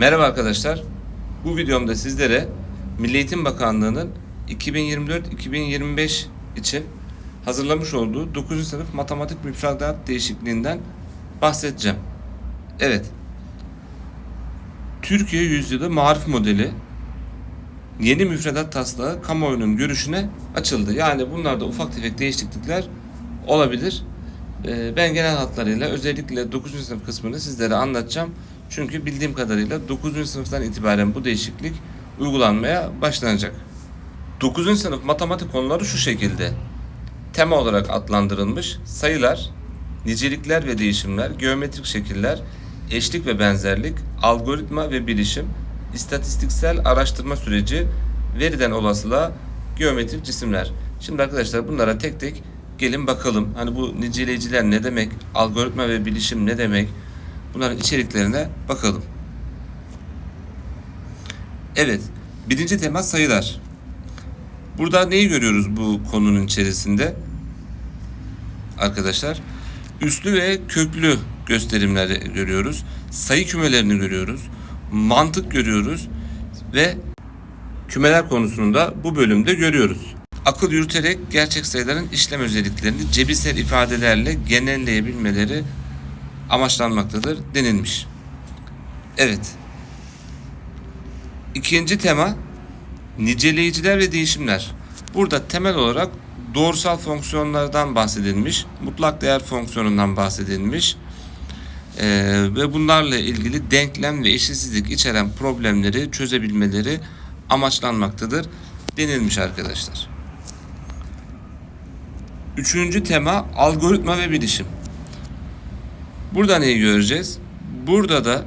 Merhaba arkadaşlar. Bu videomda sizlere Milli Eğitim Bakanlığı'nın 2024-2025 için hazırlamış olduğu 9. sınıf matematik müfredat değişikliğinden bahsedeceğim. Evet. Türkiye Yüzyılı Marif Modeli yeni müfredat taslağı kamuoyunun görüşüne açıldı. Yani bunlarda ufak tefek değişiklikler olabilir. Ee, Ben genel hatlarıyla özellikle 9. sınıf kısmını sizlere anlatacağım. Çünkü bildiğim kadarıyla 9. sınıftan itibaren bu değişiklik uygulanmaya başlanacak. 9. sınıf matematik konuları şu şekilde. Tema olarak adlandırılmış sayılar, nicelikler ve değişimler, geometrik şekiller, eşlik ve benzerlik, algoritma ve bilişim, istatistiksel araştırma süreci, veriden olasılığa, geometrik cisimler. Şimdi arkadaşlar bunlara tek tek gelin bakalım. Hani bu niceleyiciler ne demek, algoritma ve bilişim ne demek? Bunların içeriklerine bakalım. Evet, birinci tema sayılar. Burada neyi görüyoruz bu konunun içerisinde? Arkadaşlar, üslü ve köklü gösterimleri görüyoruz. Sayı kümelerini görüyoruz. Mantık görüyoruz ve kümeler konusunu da bu bölümde görüyoruz. Akıl yürüterek gerçek sayıların işlem özelliklerini cebirsel ifadelerle genelleyebilmeleri amaçlanmaktadır denilmiş. Evet. İkinci tema niceleyiciler ve değişimler. Burada temel olarak doğrusal fonksiyonlardan bahsedilmiş, mutlak değer fonksiyonundan bahsedilmiş Ee, ve bunlarla ilgili denklem ve eşitsizlik içeren problemleri çözebilmeleri amaçlanmaktadır denilmiş arkadaşlar. Üçüncü tema algoritma ve bilişim. Burada neyi göreceğiz? Burada da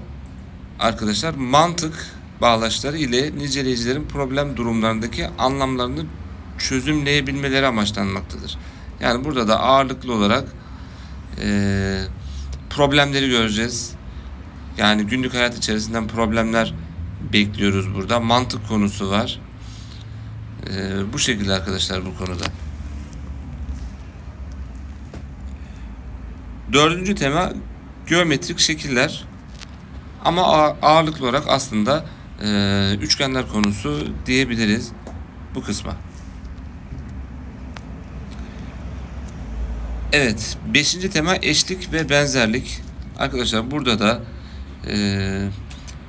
arkadaşlar mantık bağlaçları ile niceleyicilerin problem durumlarındaki anlamlarını çözümleyebilmeleri amaçlanmaktadır. Yani burada da ağırlıklı olarak eee, problemleri göreceğiz. Yani günlük hayat içerisinden problemler bekliyoruz burada. Mantık konusu var. Eee, bu şekilde arkadaşlar bu konuda. Dördüncü tema geometrik şekiller. Ama ağ- ağırlıklı olarak aslında e, üçgenler konusu diyebiliriz bu kısma. Evet, beşinci tema eşlik ve benzerlik. Arkadaşlar burada da e,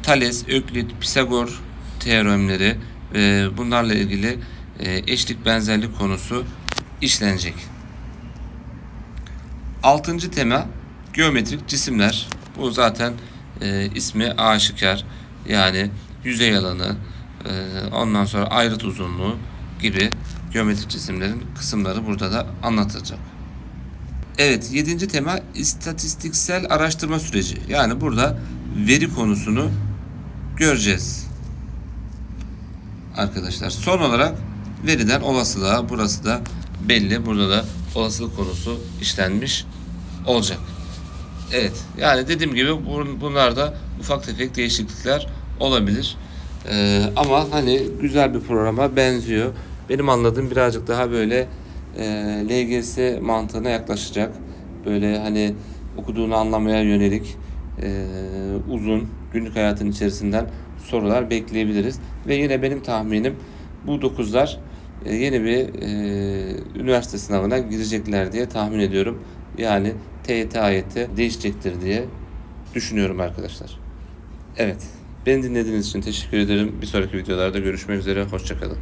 Thales, Öklit, Pisagor teoremleri ve bunlarla ilgili e, eşlik benzerlik konusu işlenecek. Altıncı tema geometrik cisimler. Bu zaten e, ismi aşikar. Yani yüzey alanı, e, ondan sonra ayrıt uzunluğu gibi geometrik cisimlerin kısımları burada da anlatılacak. Evet, yedinci tema istatistiksel araştırma süreci. Yani burada veri konusunu göreceğiz. Arkadaşlar son olarak veriden olasılığa burası da belli. Burada da olasılık konusu işlenmiş olacak. Evet yani dediğim gibi bun- bunlarda ufak tefek değişiklikler olabilir. Ee, ama hani güzel bir programa benziyor. Benim anladığım birazcık daha böyle e, LGS mantığına yaklaşacak. Böyle hani okuduğunu anlamaya yönelik e, uzun günlük hayatın içerisinden sorular bekleyebiliriz. Ve yine benim tahminim bu dokuzlar e, yeni bir e, üniversite sınavına girecekler diye tahmin ediyorum. Yani TYT ayeti değişecektir diye düşünüyorum arkadaşlar. Evet. Beni dinlediğiniz için teşekkür ederim. Bir sonraki videolarda görüşmek üzere. Hoşçakalın.